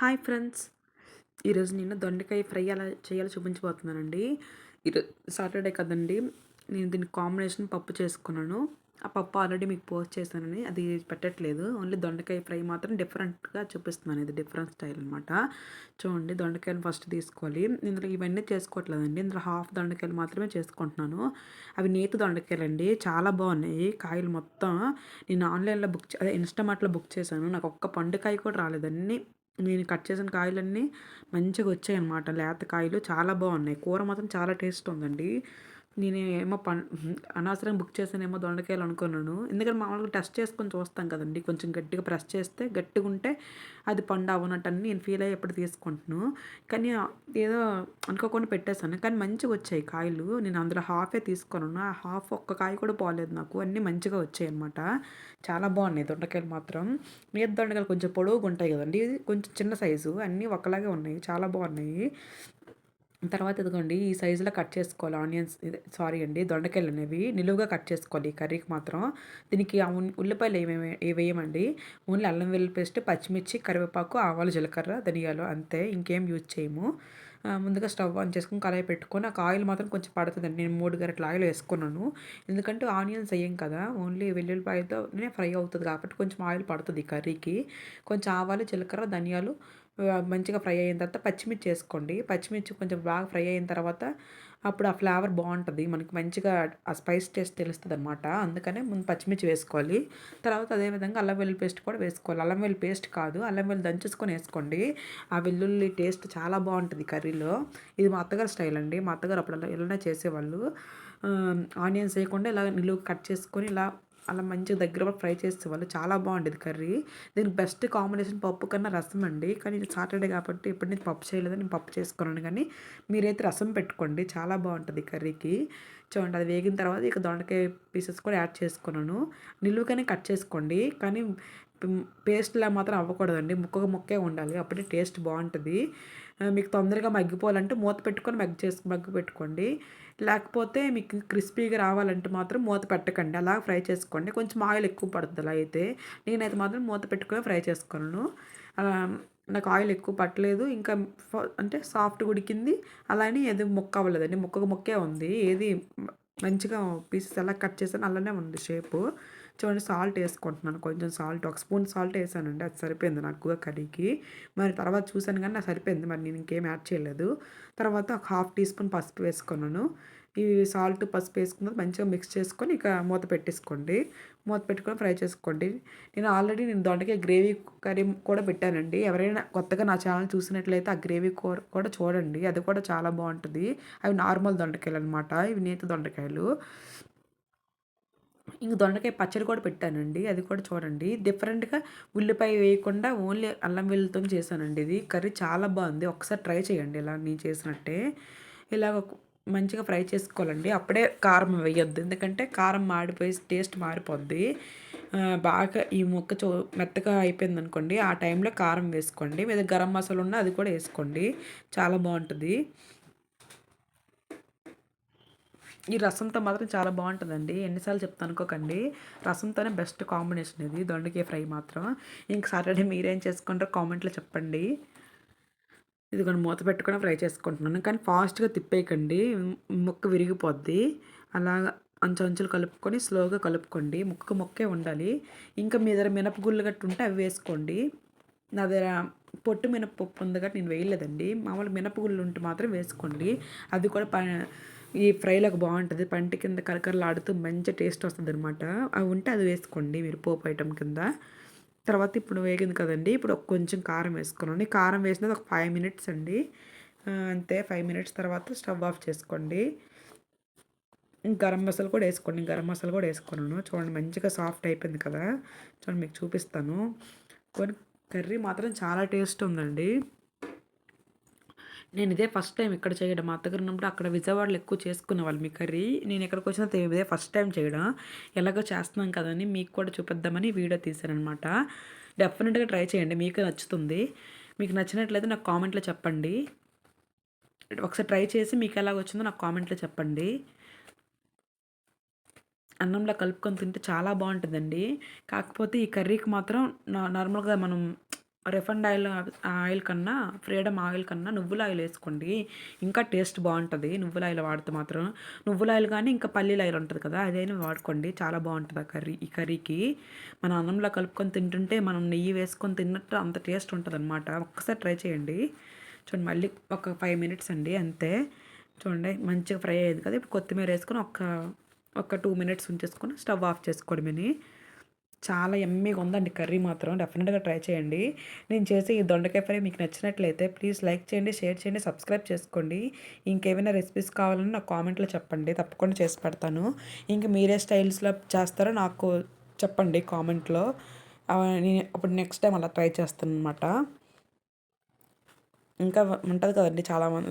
Hi friends. ఈరోజు నేను దొండకాయ ఫ్రై ఎలా చేయాలో చూపించబోతున్నానండి. ఈరోజు సాటర్డే కదండి. నేను దీని కాంబినేషన్ పప్పు చేసుకున్నాను. ఆ పప్పు ఆల్రెడీ మీకు పోస్ట్ చేశానని అది పెట్టట్లేదు. ఓన్లీ దొండకాయ ఫ్రై మాత్రం డిఫరెంట్గా చూపిస్తున్నాను. ఇది డిఫరెంట్ స్టైల్ అనమాట చూడండి దొండకాయలు ఫస్ట్ తీసుకోవాలి. ఇందులో ఇవన్నీ చేసుకోవట్లేదండి. ఇందులో హాఫ్ దొండకాయలు మాత్రమే చేసుకుంటున్నాను. అవి నేతి దొండకాయలు అండి చాలా బాగున్నాయి. కాయలు మొత్తం నేను ఆన్లైన్లో బుక్ అదే ఇన్స్టామార్ట్లో బుక్ చేశాను. నాకు ఒక్క పండుకాయ కూడా రాలేదండి. నేను కట్ చేసిన కాయలన్నీ మంచిగా వచ్చాయి అనమాట లేత కాయలు చాలా బాగున్నాయి. కూర మాత్రం చాలా టేస్ట్ ఉందండి. నేను ఏమో పం అనవసరం బుక్ చేసానేమో దొండకాయలు అనుకున్నాను. ఎందుకంటే మామూలుగా టెస్ట్ చేసుకొని చూస్తాం కదండి. కొంచెం గట్టిగా ప్రెస్ చేస్తే గట్టిగా ఉంటే అది పండు అవనట్టు అని నేను ఫీల్ అయ్యి ఎప్పుడు తీసుకుంటున్నాను. కానీ ఏదో అనుకోకుండా పెట్టేశాను. కానీ మంచిగా వచ్చాయి కాయలు. నేను అందులో హాఫే తీసుకున్నాను. ఆ హాఫ్ ఒక్క కాయ కూడా పోలేదు నాకు. అన్నీ మంచిగా వచ్చాయి అనమాట చాలా బాగున్నాయి దొండకాయలు మాత్రం. మీద దొండకాయలు కొంచెం పొడవుగా ఉంటాయి కదండి. కొంచెం చిన్న సైజు. అన్నీ ఒకలాగే ఉన్నాయి. చాలా బాగున్నాయి. తర్వాత ఇదిగోండి ఈ సైజులో కట్ చేసుకోవాలి. ఆనియన్స్ సారీ అండి దొండకాయలు అనేవి నిలువుగా కట్ చేసుకోవాలి కర్రీకి మాత్రం. దీనికి ఉల్లిపాయలు ఏమేమి వేయమండి? ఓన్లీ అల్లం వెల్లుల్లి పేస్ట్ పచ్చిమిర్చి కరివేపాకు ఆవాలు జీలకర్ర ధనియాలు అంతే ఇంకేం యూజ్ చేయము. ముందుగా స్టవ్ ఆన్ చేసుకుని కళాయి పెట్టుకొని ఆ ఆయిల్ మాత్రం కొంచెం పడుతుందండి. నేను మూడు గరెట్ల ఆయిల్ వేసుకున్నాను. ఎందుకంటే ఆనియన్స్ వేయం కదా ఓన్లీ వెల్లుల్లిపాయతోనే ఫ్రై అవుతుంది కాబట్టి కొంచెం ఆయిల్ పడుతుంది కర్రీకి. కొంచెం ఆవాలు జీలకర్ర ధనియాలు మంచిగా ఫ్రై అయిన తర్వాత పచ్చిమిర్చి వేసుకోండి. పచ్చిమిర్చి కొంచెం బాగా ఫ్రై అయిన తర్వాత అప్పుడు ఆ ఫ్లేవర్ బాగుంటుంది. మనకి మంచిగా ఆ స్పైస్ టేస్ట్ తెలుస్తుంది అనమాట అందుకనే ముందు పచ్చిమిర్చి వేసుకోవాలి. తర్వాత అదేవిధంగా అల్లం వెల్లుల్లి పేస్ట్ కూడా వేసుకోవాలి. అల్లం వెల్లుల్లి పేస్ట్ కాదు అల్లం వెల్లుల్లి దంచేసుకొని వేసుకోండి. ఆ వెల్లుల్లి టేస్ట్ చాలా బాగుంటుంది కర్రీలో. ఇది మా అత్తగారు స్టైల్ అండి. మా అత్తగారు అప్పుడు ఇలా చేసేవాళ్ళు. ఆనియన్స్ వేయకుండా ఇలా నిలువు కట్ చేసుకొని ఇలా అలా మంచిగా దగ్గర ఫ్రై చేసేవాళ్ళు. చాలా బాగుండేది కర్రీ. దీనికి బెస్ట్ కాంబినేషన్ పప్పు కన్నా రసం అండి. కానీ సాటర్డే కాబట్టి ఎప్పుడు నేను పప్పు చేయలేదు. నేను పప్పు చేసుకున్నాను కానీ మీరైతే రసం పెట్టుకోండి. చాలా బాగుంటుంది కర్రీకి. చూడండి అది వేగిన తర్వాత ఇక దొండకాయ పీసెస్ కూడా యాడ్ చేసుకున్నాను. నిలువుగానే కట్ చేసుకోండి. కానీ పేస్ట్లా మాత్రం అవ్వకూడదండి. ముక్కకు ముక్కే ఉండాలి. అప్పుడే టేస్ట్ బాగుంటుంది. మీకు తొందరగా మగ్గిపోవాలంటే మూత పెట్టుకొని మగ్గి చేసి మగ్గి పెట్టుకోండి. లేకపోతే మీకు క్రిస్పీగా రావాలంటే మాత్రం మూత పెట్టకండి. అలా ఫ్రై చేసుకోండి. కొంచెం ఆయిల్ ఎక్కువ పడుతుంది అలా అయితే. నేనైతే మాత్రం మూత పెట్టుకొని ఫ్రై చేసుకున్నాను. అలా నాకు ఆయిల్ ఎక్కువ పట్టలేదు. ఇంకా అంటే సాఫ్ట్ ఉడికింది. అలానే ఏది ముక్క అవ్వలేదండి. ముక్కకు ముక్కే ఉంది. ఏది మంచిగా పీసెస్ ఎలా కట్ చేసాను అలానే ఉంది షేపు. చూడండి సాల్ట్ వేసుకుంటున్నాను. కొంచెం సాల్ట్ ఒక స్పూన్ సాల్ట్ వేసానండి. అది సరిపోయింది నాకు కర్రీకి. మరి తర్వాత చూసాను కానీ నాకు సరిపోయింది. మరి నేను ఇంకేం యాడ్ చేయలేదు. తర్వాత ఒక హాఫ్ టీ స్పూన్ పసుపు వేసుకున్నాను. ఇవి సాల్ట్ పసుపు వేసుకున్నది మంచిగా మిక్స్ చేసుకొని ఇక మూత పెట్టేసుకోండి. మూత పెట్టుకొని ఫ్రై చేసుకోండి. నేను ఆల్రెడీ నేను దొండకాయ గ్రేవీ కర్రీ కూడా పెట్టానండి. ఎవరైనా కొత్తగా నా ఛానల్ చూసినట్లయితే ఆ గ్రేవీ కూర కూడా చూడండి. అది కూడా చాలా బాగుంటుంది. అవి నార్మల్ దొండకాయలు అనమాట ఇవి నేత దొండకాయలు. ఇంక దొండకాయ పచ్చడి కూడా పెట్టానండి. అది కూడా చూడండి. డిఫరెంట్గా ఉల్లిపాయ వేయకుండా ఓన్లీ అల్లం వెల్లుతో చేశానండి. ఇది కర్రీ చాలా బాగుంది. ఒకసారి ట్రై చేయండి. ఇలా నేను చేసినట్టే. ఇలాగ మంచిగా ఫ్రై చేసుకోవాలండి. అప్పుడే కారం వేయొద్దు. ఎందుకంటే కారం మాడిపోయి టేస్ట్ మారిపోద్ది. బాగా ఈ ముక్క చో మెత్తగా అయిపోయింది అనుకోండి ఆ టైంలో కారం వేసుకోండి. మీద గరం మసాలా ఉన్న అది కూడా వేసుకోండి. చాలా బాగుంటుంది. ఈ రసంతో మాత్రం చాలా బాగుంటుందండి. ఎన్నిసార్లు చెప్తాను అనుకోకండి. రసంతోనే బెస్ట్ కాంబినేషన్ ఇది. దొండకాయ ఫ్రై మాత్రం. ఇంక సాటర్డే మీరేం చేసుకుంటారో కామెంట్లో చెప్పండి. ఇది కొన్ని మూత పెట్టుకుని ఫ్రై చేసుకుంటున్నాను. కానీ ఫాస్ట్గా తిప్పేయకండి. ముక్క విరిగిపోద్ది. అలాగా అంచు అంచులు కలుపుకొని స్లోగా కలుపుకోండి. ముక్క ముక్కే ఉండాలి. ఇంకా మీ దగ్గర మినపగుళ్ళు గట్టు ఉంటే అవి వేసుకోండి. నా దగ్గర పొట్టు మినపప్పు ఉంది కాబట్టి నేను వేయలేదండి. మామూలు మినపగుళ్ళు ఉంటే మాత్రం వేసుకోండి. అది కూడా ప ఈ ఫ్రైలోకి బాగుంటుంది. పంటి కింద కరకరలాడుతూ మంచి టేస్ట్ వస్తుంది అనమాట అవి ఉంటే అది వేసుకోండి. మీరు పోపు ఐటమ్ కింద. తర్వాత ఇప్పుడు వేగింది కదండి. ఇప్పుడు కొంచెం కారం వేసుకోనండి కారం వేసినది ఒక ఫైవ్ మినిట్స్ అండి. అంతే ఫైవ్ మినిట్స్ తర్వాత స్టవ్ ఆఫ్ చేసుకోండి. గరం మసాలా కూడా వేసుకోండి. గరం మసాలా కూడా వేసుకున్నాను. చూడండి మంచిగా సాఫ్ట్ అయిపోయింది కదా. చూడండి మీకు చూపిస్తాను. కొన్ని కర్రీ మాత్రం చాలా టేస్ట్ ఉందండి. నేను ఇదే ఫస్ట్ టైం ఇక్కడ చేయడం. మా అత్తగారు ఉన్నప్పుడు అక్కడ విజయవాడలో ఎక్కువ చేసుకునే వాళ్ళు మీ కర్రీ. నేను ఎక్కడికి వచ్చిన ఇదే ఫస్ట్ టైం చేయడం. ఎలాగో చేస్తున్నాం కదని మీకు కూడా చూపిద్దామని వీడియో తీశానమాట డెఫినెట్గా ట్రై చేయండి. మీకు నచ్చుతుంది. మీకు నచ్చినట్లయితే నాకు కామెంట్లో చెప్పండి. ఒకసారి ట్రై చేసి మీకు ఎలాగ వచ్చిందో నాకు కామెంట్లో చెప్పండి. అన్నంలో కలుపుకొని తింటే చాలా బాగుంటుందండి. కాకపోతే ఈ కర్రీకి మాత్రం నార్మల్గా మనం రిఫండ్ ఆయిల్ ఆయిల్ కన్నా ఫ్రీడమ్ ఆయిల్ కన్నా నువ్వుల ఆయిల్ వేసుకోండి. ఇంకా టేస్ట్ బాగుంటుంది. నువ్వుల ఆయిల్ వాడితే మాత్రం. నువ్వుల ఆయిల్ కానీ ఇంకా పల్లీల ఆయిల్ ఉంటుంది కదా అదైనా వాడుకోండి. చాలా బాగుంటుంది ఆ కర్రీ ఈ కర్రీకి. మన అన్నంలో కలుపుకొని తింటుంటే మనం నెయ్యి వేసుకొని తిన్నట్టు అంత టేస్ట్ ఉంటుంది అనమాట ఒక్కసారి ట్రై చేయండి. చూడండి మళ్ళీ ఒక ఫైవ్ మినిట్స్ అండి అంతే. చూడండి మంచిగా ఫ్రై అయ్యేది కదా. ఇప్పుడు కొత్తిమీర వేసుకొని ఒక ఒక టూ మినిట్స్ ఉంచేసుకొని స్టవ్ ఆఫ్ చేసుకోవడమని చాలా ఎమ్మీగా ఉందండి కర్రీ మాత్రం. డెఫినెట్గా ట్రై చేయండి. నేను చేసే ఈ దొండకాయ ఫ్రై మీకు నచ్చినట్లయితే ప్లీజ్ లైక్ చేయండి షేర్ చేయండి సబ్స్క్రైబ్ చేసుకోండి. ఇంకేమైనా రెసిపీస్ కావాలని నాకు కామెంట్లో చెప్పండి. తప్పకుండా చేసి పెడతాను. ఇంక మీరే స్టైల్స్లో చేస్తారో నాకు చెప్పండి కామెంట్లో నేను అప్పుడు నెక్స్ట్ టైం అలా ట్రై చేస్తాను అనమాట ఇంకా ఉంటుంది కదండి చాలామంది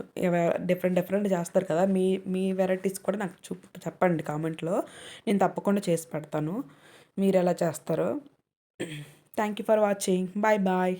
డిఫరెంట్ డిఫరెంట్ చేస్తారు కదా. మీ మీ వెరైటీస్ కూడా నాకు చూ చెప్పండి కామెంట్లో నేను తప్పకుండా చేసి పెడతాను. మీరు ఎలా చేస్తారో. Thank you for watching bye bye